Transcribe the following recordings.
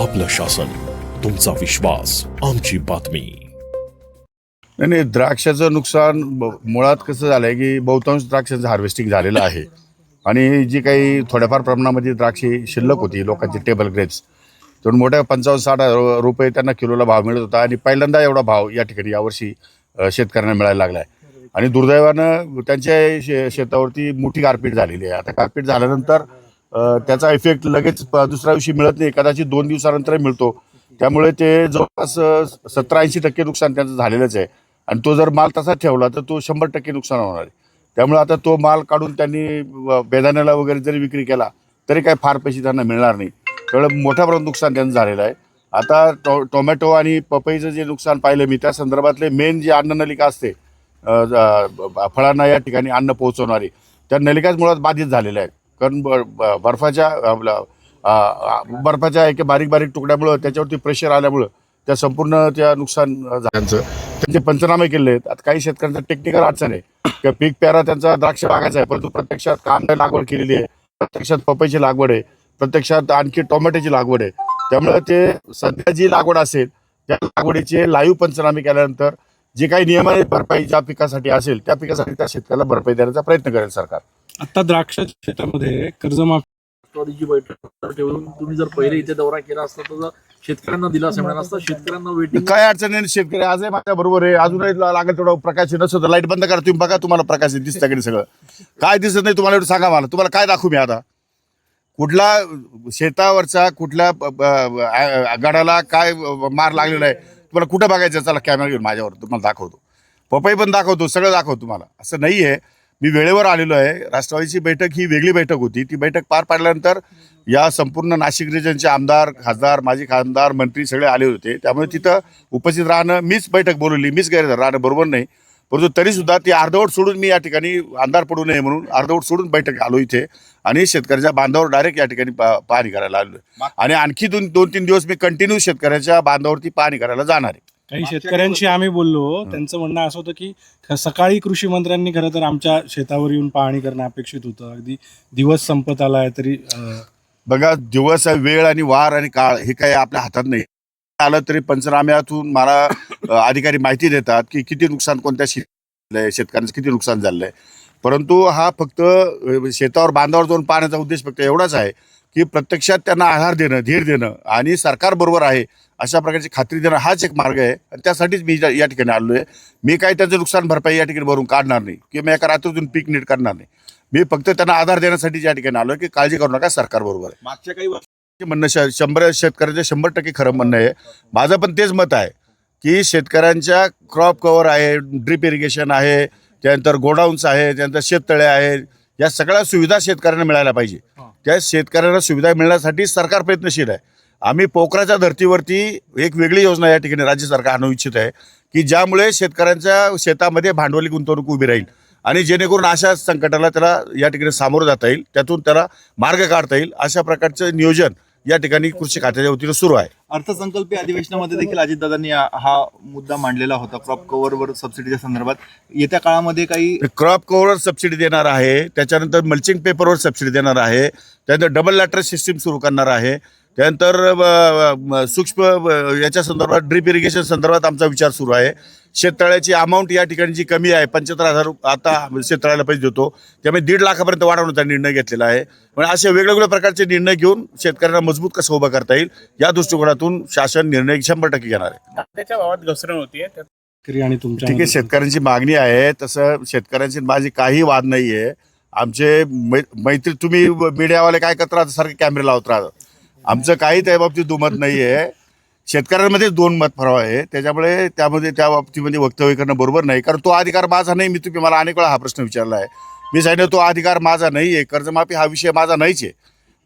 आपलं श्वासन तुमचा विश्वास आमची बातमी. नाही नाही द्राक्षाचं नुकसान ब- मुळात कसं झालं आहे की बहुतांश द्राक्षाचं हार्वेस्टिंग झालेलं आहे. आणि जी काही थोड्याफार प्रमाणामध्ये द्राक्षे शिल्लक होती लोकांची टेबल ग्रेप्स तर मोठ्या पंचावन्न साठ रुपये त्यांना किलोला भाव मिळत होता आणि पहिल्यांदा एवढा भाव या ठिकाणी यावर्षी शेतकऱ्यांना मिळायला लागला आहे आणि दुर्दैवानं त्यांच्या शे शेतावरती मोठी गारपीट झालेली आहे. आता गारपीट झाल्यानंतर त्याचा इफेक्ट लगेच दुसऱ्या दिवशी मिळत नाही. कदाचित दोन दिवसानंतर मिळतो. त्यामुळे ते जवळपास सतरा ऐंशी टक्के नुकसान त्यांचं झालेलंच आहे. आणि तो जर माल तसा ठेवला तर तो शंभर टक्के नुकसान होणार आहे. त्यामुळे आता तो माल काढून त्यांनी बेदाण्याला वगैरे जरी विक्री केला तरी काही फार पैसे त्यांना मिळणार नाही. त्यामुळे मोठ्या प्रमाणात नुकसान त्यांचं झालेलं आहे. आता टो टोमॅटो आणि पपईचं जे नुकसान पाहिलं मी त्या संदर्भातले मेन जे अन्ननलिका असते फळांना या ठिकाणी अन्न पोहोचवणारी त्या नलिकाच मुळात बाधित झालेल्या आहेत. कारण ब- बर्फाच्या आपला बर्फाच्या एक बारीक बारीक तुकड्यामुळं त्याच्यावरती प्रेशर आल्यामुळं त्या संपूर्ण त्या नुकसान झाल्याचं त्यांचे पंचनामे केले आहेत. आता काही शेतकऱ्यांचा टेक्निकल अडचण आहे. किंवा पीक प्यारा त्यांचा द्राक्ष बागायचा आहे. परंतु प्रत्यक्षात कांदा लागवड केलेली आहे. प्रत्यक्षात पपईची लागवड आहे. प्रत्यक्षात आणखी टोमॅटोची लागवड आहे. त्यामुळे ते सध्या जी लागवड असेल त्या लागवडीचे लाईव्ह पंचनामे केल्यानंतर जे काही नियमाने भरपाई ज्या पिकासाठी असेल त्या पिकासाठी त्या शेतकऱ्याला भरपाई देण्याचा प्रयत्न करेल सरकार. आता द्राक्षाच्या शेतामध्ये कर्जमाफी राष्ट्रवादीची बैठक ठेवून तुम्ही जर पहिले इथे दौरा केला असता तर शेतकऱ्यांना दिलासा मिळाला असता शेतकऱ्यांना वेटिंग काय अडचण नाही शेतकरी? आजही माझ्या बरोबर आहे. अजूनही ला- लागेल तेवढा प्रकाश नसतो लाइट बंद करा तुम्ही बघा तुम्हाला प्रकाश दिसतं की नाही सगळं. काय दिसत नाही तुम्हाला एवढं सांगा मला. तुम्हाला काय दाखवू मी आता? कुठला शेतावरचा कुठल्या ब- ब- आ- गडाला काय मार लागलेला आहे? तुम्हाला कुठं बघायचं? चला कॅमेरा घेऊन माझ्यावर तुम्हाला दाखवतो. पपई पण दाखवतो सगळं दाखवतो तुम्हाला. असं नाही आहे मी वेळेवर आलेलो आहे. राष्ट्रवादीची बैठक ही वेगळी बैठक होती. ती बैठक पार पाडल्यानंतर या संपूर्ण नाशिक रिजनचे आमदार खासदार माजी खासदार मंत्री सगळे आले होते. त्यामुळे तिथं उपस्थित राहणं मीच बैठक बोलवली. मीच गैर राहणं बरोबर नाही. परंतु तरी सुद्धा ती अर्धवट सोडून मी या ठिकाणी अंधार पडू नये म्हणून अर्धवट सोडून बैठक आलो इथे आणि शेतकऱ्याच्या बांधावर डायरेक्ट या ठिकाणी पाहणी करायला आलो आणि आणखी दोन दोन तीन दिवस मी कंटिन्यू शेतकऱ्याच्या बांधावरती पाहणी करायला जाणार आहे. काही शेतकऱ्यांशी आम्ही बोललो त्यांचं म्हणणं असं होतं की सकाळी कृषी मंत्र्यांनी खरं तर आमच्या शेतावर येऊन पाहणी करणं अपेक्षित होतं. अगदी दिवस संपत आलाय तरी अं, बघा दिवस आहे, वेळ आणि वार आणि काळ हे काही आपल्या हातात नाही. आलं तरी पंचनाम्यातून मला अ, अधिकारी माहिती देतात की किती नुकसान कोणत्या शेत शेतकऱ्यांचं किती नुकसान झालेलं आहे परंतु हा फक्त अ, शेतावर बांधावर जाऊन पाहण्याचा उद्देश फक्त एवढाच आहे की प्रत्यक्षात त्यांना आधार देणं धीर देणं आणि सरकार बरोबर आहे अशा प्रकारची खात्री देणं हाच एक मार्ग आहे. आणि त्यासाठीच मी या- ठिकाणी आलो आहे मी काही त्याचं नुकसान भरपाई या ठिकाणी भरून काढणार नाही किंवा मी एका रात्रीतून पीक नीट करणार नाही. मी फक्त त्यांना आधार देण्यासाठी या ठिकाणी आलो की काळजी करू नका सरकार बरोबर आहे. मागच्या काही म्हणणं श- शंभर शेतकऱ्याचं शंभर टक्के खरं म्हणणं आहे. माझं पण तेच मत आहे की शेतकऱ्यांच्या क्रॉप कव्हर आहे ड्रिप इरिगेशन आहे त्यानंतर गोडाऊन्स आहे त्यानंतर शेततळे आहे या सगळ्या सुविधा शेतकऱ्यांना मिळायला पाहिजे. त्या शेतकऱ्यांना सुविधा मिळण्यासाठी सरकार प्रयत्नशील आहे. आम्ही पोखराच्या धर्तीवरती एक वेगळी योजना या ठिकाणी राज्य सरकार आणू इच्छित आहे की ज्यामुळे शेतकऱ्यांच्या शेतामध्ये भांडवली गुंतवणूक उभी राहील आणि जेणेकरून अशा संकटाला त्याला या ठिकाणी सामोरं जाता येईल त्यातून त्याला मार्ग काढता येईल अशा प्रकारचं नियोजन या ठिकाणी कृषी खात्याच्या वतीनं सुरू आहे. अर्थसंकल्पीय अधिवेशनामध्ये देखील अजितदादांनी हा हा मुद्दा मांडलेला होता. क्रॉप कव्हरवर सबसिडीच्या संदर्भात. येत्या काळामध्ये काही क्रॉप कव्हरवर सबसिडी देणार आहे. त्याच्यानंतर मल्चिंग पेपरवर सबसिडी देणार आहे. त्यानंतर डबल लॅटर सिस्टीम सुरू करणार आहे. त्यानंतर सूक्ष्म याच्या संदर्भात ड्रिप इरिगेशन संदर्भात आमचा विचार सुरू आहे. शेततळ्याची अमाऊंट या ठिकाणी जी कमी आहे पंच्याहत्तर हजार आता शेततळ्याला पैसे देतो त्यामुळे दीड लाखापर्यंत वाढवण्याचा निर्णय घेतलेला आहे. पण असे वेगवेगळ्या प्रकारचे निर्णय घेऊन शेतकऱ्यांना मजबूत कसं उभं करता येईल या दृष्टिकोनातून शासन निर्णय शंभर टक्के घेणार आहे. त्याच्या भावात घसरण शेतकरी आणि तुमच्या ठीक आहे शेतकऱ्यांची मागणी आहे तसं शेतकऱ्यांची माझी काही वाद नाही आहे आमचे मै मैत्री तुम्ही मीडियावाले काय करत राहता सारखे कॅमेरे लावत राहतात आमचं काही त्या बाबतीत दुमत नाही आहे शेतकऱ्यांमध्ये दोन मत फराव आहे. त्याच्यामुळे त्यामध्ये त्या बाबतीमध्ये वक्तव्य करणं बरोबर नाही. कारण तो अधिकार माझा नाही मी तुम्ही मला अनेक वेळा हा प्रश्न विचारला आहे. मी सांगितलं तो अधिकार माझा नाही आहे. कर्जमाफी हा विषय माझा नाहीच आहे.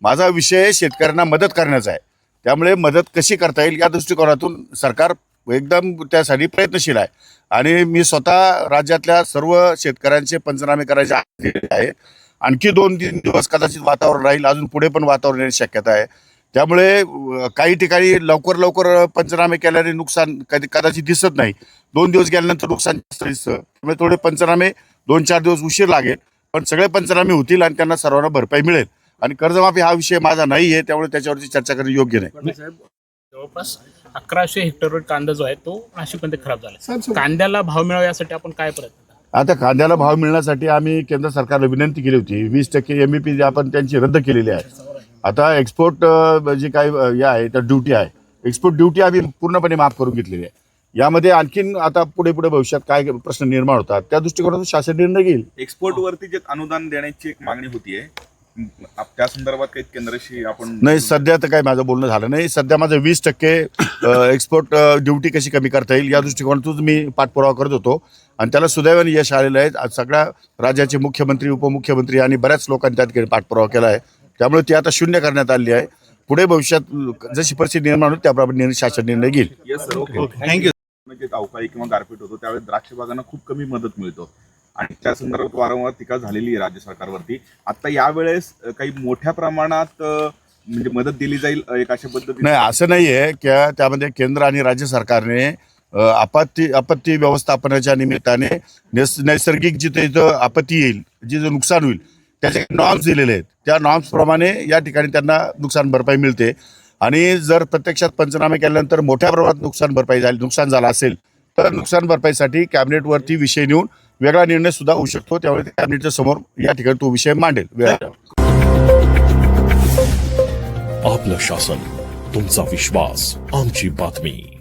माझा विषय शेतकऱ्यांना मदत करण्याचा आहे. त्यामुळे मदत कशी करता येईल या दृष्टिकोनातून सरकार एकदम त्यासाठी प्रयत्नशील आहे. आणि मी स्वतः राज्यातल्या सर्व शेतकऱ्यांचे पंचनामे करायचे दिलेले आहे. आणखी दोन तीन दिवस कदाचित वातावरण राहील. अजून पुढे पण वातावरण येण्याची शक्यता आहे. त्यामुळे काही ठिकाणी लवकर लवकर पंचनामे केल्याने नुकसान कधी कदाचित दिसत नाही. दोन दिवस गेल्यानंतर नुकसान जास्त दिसतं. त्यामुळे थोडे पंचनामे दोन चार दिवस उशीर लागेल. पण सगळे पंचनामे होतील आणि त्यांना सर्वांना भरपाई मिळेल. आणि कर्जमाफी हा विषय माझा नाही आहे त्यामुळे त्याच्यावरती चर्चा करणं योग्य नाही. साहेब जवळपास अकराशे हेक्टरवर कांदा जो आहे तो नाशिकमध्ये खराब झाला कांद्याला भाव मिळावा यासाठी आपण काय प्रयत्न करा? आता कांद्याला भाव मिळण्यासाठी आम्ही केंद्र सरकारला विनंती केली होती. वीस टक्के एम पी आपण त्यांची रद्द केलेली आहे. आता एक्सपोर्ट जी काही हे आहे तर ड्युटी आहे. एक्सपोर्ट ड्युटी आम्ही पूर्णपणे माफ करून घेतलेली आहे. यामध्ये आणखीन आता पुढे पुढे भविष्यात काय प्रश्न निर्माण होतात त्या दृष्टिकोनातून शासन निर्णय घेईल. एक्सपोर्ट वरती जे अनुदान देण्याची एक मागणी होतीये आप- त्या संदर्भात काही केंद्राशी आपण नाही सध्या तर काही माझं बोलणं झालं नाही. सध्या माझं वीस टक्के एक्सपोर्ट ड्युटी कशी कमी करता येईल या दृष्टिकोनातून मी पाठपुरावा करत होतो. आणि त्याला सुदैवाने यश आलेलं आहे. आज सगळ्या राज्याचे मुख्यमंत्री उपमुख्यमंत्री आणि बऱ्याच लोकांनी त्या ठिकाणी पाठपुरावा केला आहे. त्यामुळे ती आता शून्य करण्यात आली आहे. पुढे भविष्यात जशी परिस्थिती निर्माण होईल त्याप्रमाणे निर्णय- शासन निर्णय घेईल. येस सर ओके थँक्यू म्हणजे अवकाळी किंवा गारपीट होतो त्यावेळेस द्राक्ष बागांना खूप कमी मदत मिळतो. आणि त्या संदर्भात वारंवार टीका झालेली आहे राज्य सरकारवरती. आता यावेळेस काही मोठ्या प्रमाणात म्हणजे मदत दिली जाईल एक अशा पद्धतीने? नाही असं नाही आहे की त्यामध्ये केंद्र आणि राज्य सरकारने आपत्ती आपत्ती व्यवस्थापनाच्या निमित्ताने नैस नैसर्गिक जिथे इथं आपत्ती येईल जिथं नुकसान होईल त्याचे नॉर्म्स दिलेले आहेत. त्या नॉर्म्सप्रमाणे या ठिकाणी त्यांना नुकसान भरपाई मिळते. आणि जर प्रत्यक्षात पंचनामे केल्यानंतर मोठ्या प्रमाणात नुकसान भरपाई झाली नुकसान झालं असेल तर नुकसान भरपाईसाठी कॅबिनेटवरती विषय नेऊन वेगळा निर्णय सुद्धा होऊ शकतो. त्यामुळे कॅबिनेटच्या समोर या ठिकाणी तो विषय मांडेल. आपलं शासन तुमचा विश्वास आमची बातमी.